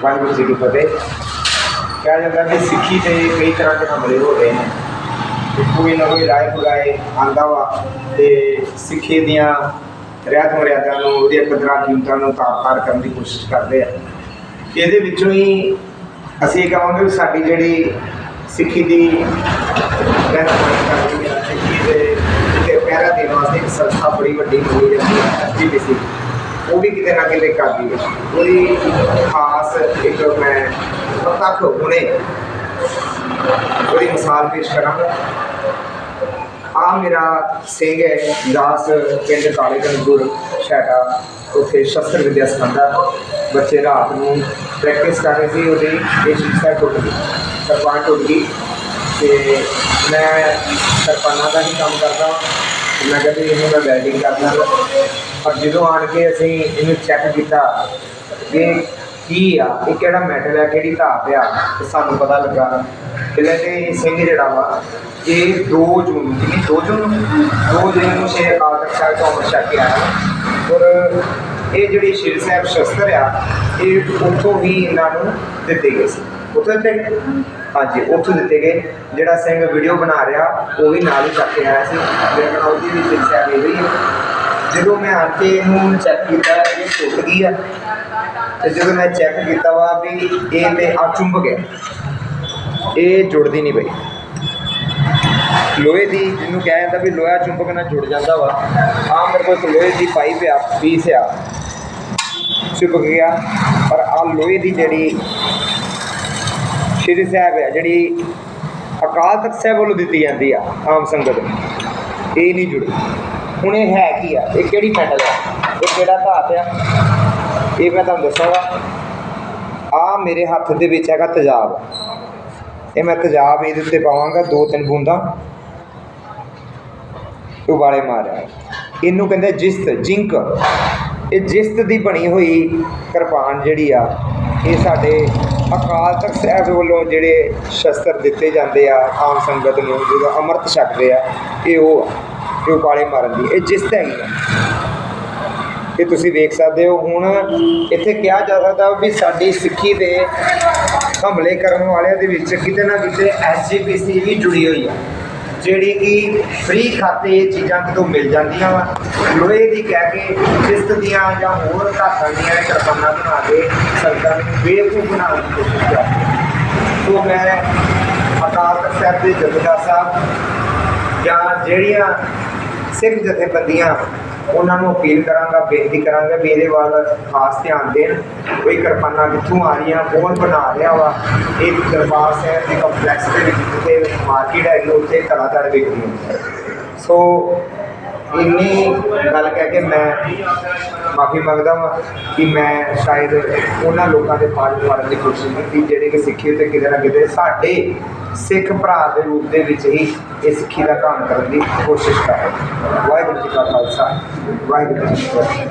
ਵਾਹਿਗੁਰੂ ਜੀ ਕੀ ਫਤਿਹ। ਕਿਹਾ ਜਾਂਦਾ ਕਿ ਸਿੱਖੀ ਤੇ ਕਈ ਤਰ੍ਹਾਂ ਦੇ ਹਮਲੇ ਹੋ ਰਹੇ ਨੇ। ਕੋਈ ਨਾ ਕੋਈ ਰਾਏ ਬੁਰਾਏ ਆਂਦਾ ਵਾ ਤੇ ਸਿੱਖੀ ਦੀਆਂ ਰਹਿਤ ਮਰਿਆਦਾ ਨੂੰ, ਉਹਦੀਆਂ ਕਦਰਾਂ ਕੀਮਤਾਂ ਨੂੰ ਤਾਰ-ਤਾਰ ਕਰਨ ਦੀ ਕੋਸ਼ਿਸ਼ ਕਰਦੇ ਆ। ਇਹਦੇ ਵਿੱਚੋਂ ਹੀ ਅਸੀਂ ਇਹ ਕਹਾਂਗੇ ਵੀ ਸਾਡੀ ਜਿਹੜੀ ਸਿੱਖੀ ਦੀ ਰਹਿਤ ਕਰਦੀ ਸਿੱਖੀ ਦੇ ਤੇ ਪਹਿਰਾ ਦੇਣ ਵਾਸਤੇ ਇੱਕ ਸੰਸਥਾ ਬੜੀ ਵੱਡੀ ਹੋਈ ਜਾਂਦੀ ਹੈ ਜੀਪੀਸੀ ਉਹ ਵੀ ਕਿਤੇ ਨਾ ਕਿਤੇ ਕਰਦੀ ਹੈ ਉਹਦੀ ਖਾਸ ਇੱਕ ਮੈਂ ਤੱਕ ਹੁਣੇ ਉਹਦੀ ਮਿਸਾਲ ਪੇਸ਼ ਕਰਾਂਗਾ ਆ ਮੇਰਾ ਸਿੰਘ ਹੈ ਦਾਸ ਪਿੰਡ ਕਾਲੇ ਗੰਗੂਰ ਸ਼ੈਟਾ ਉੱਥੇ ਸ਼ਸਤਰ ਵਿਦਿਆ ਸਿਖਾਉਂਦਾ ਬੱਚੇ ਰਾਤ ਨੂੰ ਪ੍ਰੈਕਟਿਸ ਕਰ ਰਹੇ ਸੀ ਉਹਦੀ ਇਹ ਸ਼ਿਕਸ਼ਾ ਟੁੱਟ ਗਈ ਸਰਪਾਨ ਟੁੱਟ ਗਈ ਤੇ ਮੈਂ ਸਰਪਾਨਾਂ ਦਾ ਹੀ ਕੰਮ ਕਰਦਾ ਹਾਂ ਤੇ ਮੈਂ ਕਹਿੰਦਾ ਇਹਨੂੰ ਮੈਂ ਵੈਲਡਿੰਗ ਕਰਦਾ ਪਰ ਜਦੋਂ ਆਣ ਕੇ ਅਸੀਂ ਇਹਨੂੰ ਚੈੱਕ ਕੀਤਾ ਕਿ ਕੀ ਆ, ਇਹ ਕਿਹੜਾ ਮੈਟਲ ਹੈ ਕਿਹੜੀ ਧਾਤ ਆ, ਤੇ ਸਾਨੂੰ ਪਤਾ ਲੱਗਾ। ਪਹਿਲਾਂ ਤੇ ਸਿੰਘ ਜਿਹੜਾ ਵਾ, ਇਹ 2 ਜੂਨ ਨੂੰ, ਕਿੰਨੀ 2 ਜੂਨ ਨੂੰ? 2 ਜੂਨ ਨੂੰ ਸ਼ੇਰ ਅਕਾਲ ਤਖਤ ਸਾਹਿਬ ਤੋਂ ਅੰਮ੍ਰਿਤ ਛਕ ਕੇ ਆਇਆ। ਔਰ ਇਹ ਜਿਹੜੀ ਸ਼ੇਰ ਸਾਹਿਬ ਸ਼ਸਤਰ ਆ, ਇਹ ਉੱਥੋਂ ਹੀ ਇਹਨਾਂ ਨੂੰ ਦਿੱਤੇ ਗਏ ਸੀ। ਉੱਥੇ ਦਿੱਤੇ ਗਏ? ਹਾਂਜੀ, ਉੱਥੋਂ ਦਿੱਤੇ ਗਏ। ਜਿਹੜਾ ਸਿੰਘ ਵੀਡੀਓ ਬਣਾ ਰਿਹਾ, ਉਹ ਵੀ ਨਾਲ ਹੀ ਚੱਕ ਕੇ ਆਇਆ ਸੀ। ਮੇਰੇ ਨਾਲ ਉਹਦੀ ਵੀ ਸਿੱਖਿਆ ਸਾਹਿਬ ਇਹ ਹੈ ਜਦੋਂ ਮੈਂ ਆ ਕੇ ਇਹਨੂੰ ਚੈੱਕ ਕੀਤਾ, ਇਹ ਟੁੱਟ ਗਈ ਆ। ਤੇ ਜਦੋਂ ਮੈਂ ਚੈੱਕ ਕੀਤਾ ਵਾ ਵੀ ਇਹ ਤੇ ਆ ਚੁੰਬ ਗਿਆ। ਇਹ ਜੁੜਦੀ ਨਹੀਂ ਪਈ ਲੋਹੇ ਦੀ ਜਿਹਨੂੰ ਕਿਹਾ ਜਾਂਦਾ ਵੀ ਲੋਹਾ ਚੁੰਬਕ ਨਾਲ ਜੁੜ ਜਾਂਦਾ ਵਾ ਆ ਮੇਰੇ ਕੋਲ ਇੱਕ ਲੋਹੇ ਦੀ ਪਾਈਪ ਆ ਪੀਸ ਆ। ਚੁੰਬਕ ਗਿਆ, ਪਰ ਆ ਲੋਹੇ ਦੀ ਜਿਹੜੀ ਸ਼੍ਰੀ ਸਾਹਿਬ ਹੈ, ਜਿਹੜੀ ਅਕਾਲ ਤਖਤ ਸਾਹਿਬ ਵੱਲੋਂ ਦਿੱਤੀ ਜਾਂਦੀ ਆ ਆਮ ਸੰਗਤ ਇਹ ਨਹੀਂ ਜੁੜੀ। ਹੁਣ ਇਹ ਹੈ ਕੀ ਆ? ਇਹ ਕਿਹੜੀ ਮੈਟਲ ਆ? ਇਹ ਕਿਹੜਾ ਧਾਤ ਆ? ਇਹ ਮੈਂ ਤੁਹਾਨੂੰ ਦੱਸਾਂਗਾ। ਆ ਮੇਰੇ ਹੱਥ ਦੇ ਵਿੱਚ ਹੈਗਾ ਤੇਜ਼ਾਬ। ਇਹ ਮੈਂ ਤੇਜ਼ਾਬ ਇਹਦੇ ਉੱਤੇ ਪਾਵਾਂਗਾ, ਦੋ ਤਿੰਨ ਬੂੰਦਾਂ। ਉਬਾਲੇ ਮਾਰਿਆ। ਇਹਨੂੰ ਕਹਿੰਦੇ ਜਿਸਤ, ਜਿੰਕ। ਇਹ ਜਿਸਤ ਦੀ ਬਣੀ ਹੋਈ ਕਿਰਪਾਨ ਜਿਹੜੀ ਆ ਇਹ ਸਾਡੇ ਅਕਾਲ ਤਖਤ ਸਾਹਿਬ ਵੱਲੋਂ ਜਿਹੜੇ ਸ਼ਸਤਰ ਦਿੱਤੇ ਜਾਂਦੇ ਆ ਆਮ ਸੰਗਤ ਨੂੰ, ਜਦੋਂ ਅੰਮ੍ਰਿਤ ਛਕਦੇ ਆ, ਇਹ ਉਹ ਆ, ਇਹ ਉਬਾਲੇ ਮਾਰਨ ਦੀ। ਇਹ ਜਿਸ ਹੈਗੀ ਇਹ ਤੁਸੀਂ ਵੇਖ ਸਕਦੇ ਹੋ, ਹੁਣ ਇੱਥੇ ਕਿਹਾ ਜਾ ਸਕਦਾ ਵੀ ਸਾਡੀ ਸਿੱਖੀ ਦੇ ਹਮਲੇ ਕਰਨ ਵਾਲਿਆਂ ਦੇ ਵਿੱਚ ਕਿਤੇ ਨਾ ਕਿਤੇ ਐਸਜੀਪੀਸੀ ਵੀ ਜੁੜੀ ਹੋਈ ਆ। ਜਿਹੜੀ ਕਿ ਫ੍ਰੀ ਖਾਤੇ ਇਹ ਚੀਜ਼ਾਂ ਕਿਤੋਂ ਮਿਲ ਜਾਂਦੀਆਂ ਵਾ। ਲੋਹੇ ਦੀ ਕਹਿ ਕੇ ਕਿਸ਼ਤ ਦੀਆਂ ਜਾਂ ਹੋਰ ਧਾਤਾਂ ਦੀਆਂ ਇਹ ਕਿਰਪਾਨਾਂ ਬਣਾ ਕੇ ਸਰਕਾਰ ਨੂੰ ਬੇਵਕੂਫ ਬਣਾਉਣ ਦੀ ਕੋਸ਼ਿਸ਼ ਕਰਦੇ ਸੋ ਮੈਂ ਅਕਾਲ ਤਖਤ ਸਾਹਿਬ ਦੇ ਜਥੇਦਾਰ ਸਾਹਿਬ ਜਾਂ ਜਿਹੜੀਆਂ ਸਿੱਖ ਜਥੇਬੰਦੀਆਂ ਉਹਨਾਂ ਨੂੰ ਅਪੀਲ ਕਰਾਂਗਾ, ਬੇਨਤੀ ਕਰਾਂਗਾ ਵੀ ਇਹਦੇ ਵੱਲ ਖਾਸ ਧਿਆਨ ਦੇਣ। ਕੋਈ ਕਿਰਪਾਨਾਂ ਕਿੱਥੋਂ ਆ ਰਹੀਆਂ ਕੌਣ ਬਣਾ ਰਿਹਾ ਵਾ। ਇਹ ਦਰਬਾਰ ਸਾਹਿਬ ਦੇ ਕੰਪਲੈਕਸ ਦੇ ਵਿੱਚ, ਜਿੱਥੇ ਮਾਰਕੀਟ ਹੈਗੀ, ਉੱਥੇ ਕਲਾਕਾਰ ਵਿਕਦੀ ਸੋ ਇੰਨੀ ਗੱਲ ਕਹਿ ਕੇ ਮੈਂ ਮਾਫੀ ਮੰਗਦਾ ਹਾਂ ਕਿ ਮੈਂ ਸ਼ਾਇਦ ਉਹਨਾਂ ਲੋਕਾਂ ਦੇ ਪਾਲ ਪਾੜਨ ਦੀ ਕੋਸ਼ਿਸ਼ ਕੀਤੀ, ਜਿਹੜੇ ਕਿ ਸਿੱਖੀ ਤੇ ਕਿਤੇ ਨਾ ਕਿਤੇ ਸਾਡੇ ਸਿੱਖ ਭਰਾ ਦੇ ਰੂਪ ਦੇ ਵਿੱਚ ਹੀ ਇਹ ਸਿੱਖੀ ਦਾ ਕੰਮ ਕਰਨ ਦੀ ਕੋਸ਼ਿਸ਼ ਕਰ ਰਹੇ ਵਾਹਿਗੁਰੂ ਜੀ ਕਾ ਖਾਲਸਾ, ਵਾਹਿਗੁਰੂ ਜੀ ਕੀ ਫਤਿਹ।